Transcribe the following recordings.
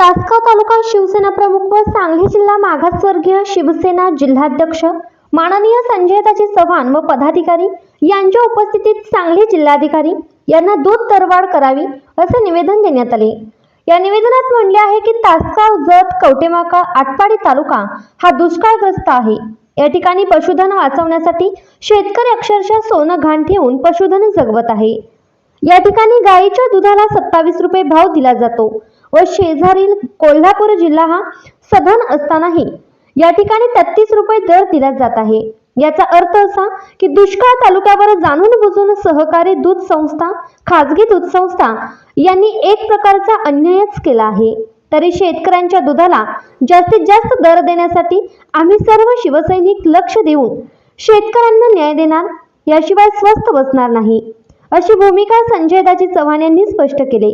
तासगाव तालुका शिवसेना प्रमुख व सांगली जिल्हा मागासवर्गीय शिवसेना जिल्हाध्यक्ष माननीय संजयताजी चव्हाण व पदाधिकारी यांच्या उपस्थितीत सांगली जिल्हाधिकारी यांना दूध दरवाढ करावी असे निवेदन देण्यात आले. या निवेदनात म्हणले आहे की तासगाव जत कवटेमाका आटपाडी तालुका हा दुष्काळग्रस्त आहे. या ठिकाणी पशुधन वाचवण्यासाठी शेतकरी अक्षरशः सोनं घाण ठेवून पशुधन जगवत आहे. या ठिकाणी गायीच्या दुधाला सत्तावीस रुपये भाव दिला जातो. व शेजारील कोल्हापूर जिल्हा हा सधन असतानाही या ठिकाणी तेहतीस रुपये दर दिला जात आहे. याचा अर्थ असा की दुष्काळ तालुक्यावर जाणून बुजून सहकारी दूध संस्था खाजगी दूध संस्था यांनी एक प्रकारचा अन्यायच केला आहे. तरी शेतकऱ्यांच्या दुधाला जास्तीत जास्त दर देण्यासाठी आम्ही सर्व शिवसैनिक लक्ष देऊन शेतकऱ्यांना न्याय देणार याशिवाय स्वस्त बसणार नाही अशी भूमिका संजय दाजी चव्हाण यांनी स्पष्ट केले.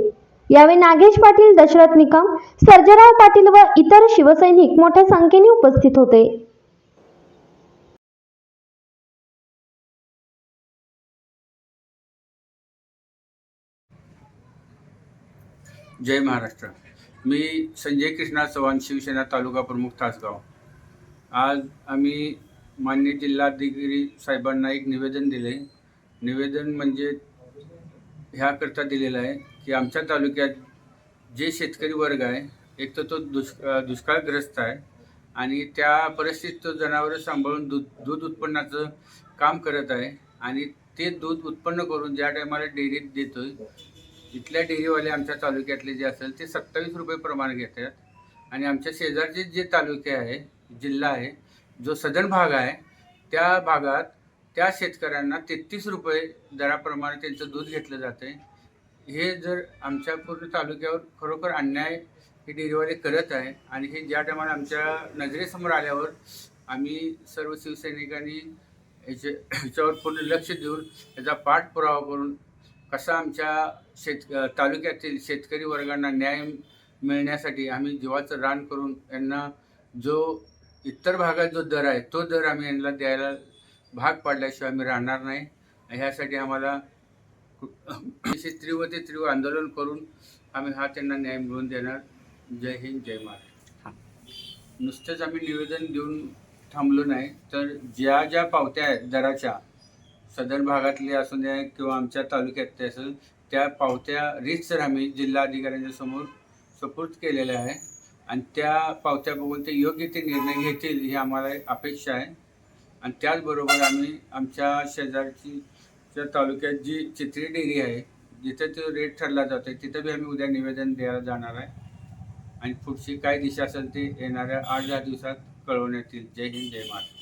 यावेळी नागेश पाटील दशरथ निकम सर्जराव पाटील व इतर शिवसैनिक मोठ्या संख्येने उपस्थित होते. जय महाराष्ट्र. मी संजय कृष्णा चव्हाण शिवसेना तालुका प्रमुख तासगाव. आज आम्ही मान्य जिल्हाधिकारी साहेबांना एक निवेदन दिले निवेदन म्हणजे ह्याकरता दिलेलं आहे की आमच्या तालुक्यात जे शेतकरी वर्ग आहे एक तर तो दुष् दुष्काळग्रस्त आहे आणि त्या परिस्थितीत तो जनावरं सांभाळून दूध दूध उत्पन्नाचं काम करत आहे आणि ते दूध उत्पन्न करून ज्या टायमाला डेअरीत देतो आहे इथल्या डेअरीवाले आमच्या तालुक्यातले जे असेल ते सत्तावीस रुपये प्रमाण घेतात आणि आमच्या शेजारचे जे तालुके आहे जिल्हा आहे जो सदन भाग आहे त्या भागात त्या शेतकऱ्यांना तेहतीस रुपये दराप्रमाणे त्यांचं दूध घेतलं जातं हे जर आमच्या पूर्ण तालुक्यावर खरोखर अन्याय हे डेअरीवाले करत आहे आणि हे ज्या टायमाला आमच्या नजरेसमोर आल्यावर आम्ही सर्व शिवसैनिकांनी याचे ह्याच्यावर पूर्ण लक्ष देऊन याचा पाठपुरावा करून कसा आमच्या शेत तालुक्यातील शेतकरी वर्गांना न्याय मिळण्यासाठी आम्ही जीवाचं रान करून यांना जो इतर भागात जो दर आहे तो दर आम्ही यांना द्यायला भाग पाडल्याशिवाय आम्ही राहणार नाही. ह्यासाठी आम्हाला तीव्र ते तीव्र आंदोलन करून आम्ही हा त्यांना न्याय मिळवून देणार. जय हिंद जय महाराष्ट्र. नुसतंच आम्ही निवेदन देऊन थांबलो नाही तर ज्या ज्या पावत्या आहेत दराच्या सदर भागातले असू द्या किंवा आमच्या तालुक्यातले असेल त्या पावत्या रीतसर आम्ही जिल्हा अधिकाऱ्यांच्या समोर सुपूर्द केलेल्या आहे. आणि त्या पावत्या बघून ते योग्य ते निर्णय घेतील ही आम्हाला अपेक्षा आहे. आणि त्याचबरोबर आम्ही आमच्या शेजारची त्या तालुक्यात जी चित्री डेअरी आहे जिथं तो रेट ठरला जातो आहे तिथं बी आम्ही उद्या निवेदन द्यायला जाणार आहे. आणि पुढची काय दिशा असेल ते येणाऱ्या आठ दहा दिवसात कळवण्यात येईल. जय हिंद जय महाराष्ट्र.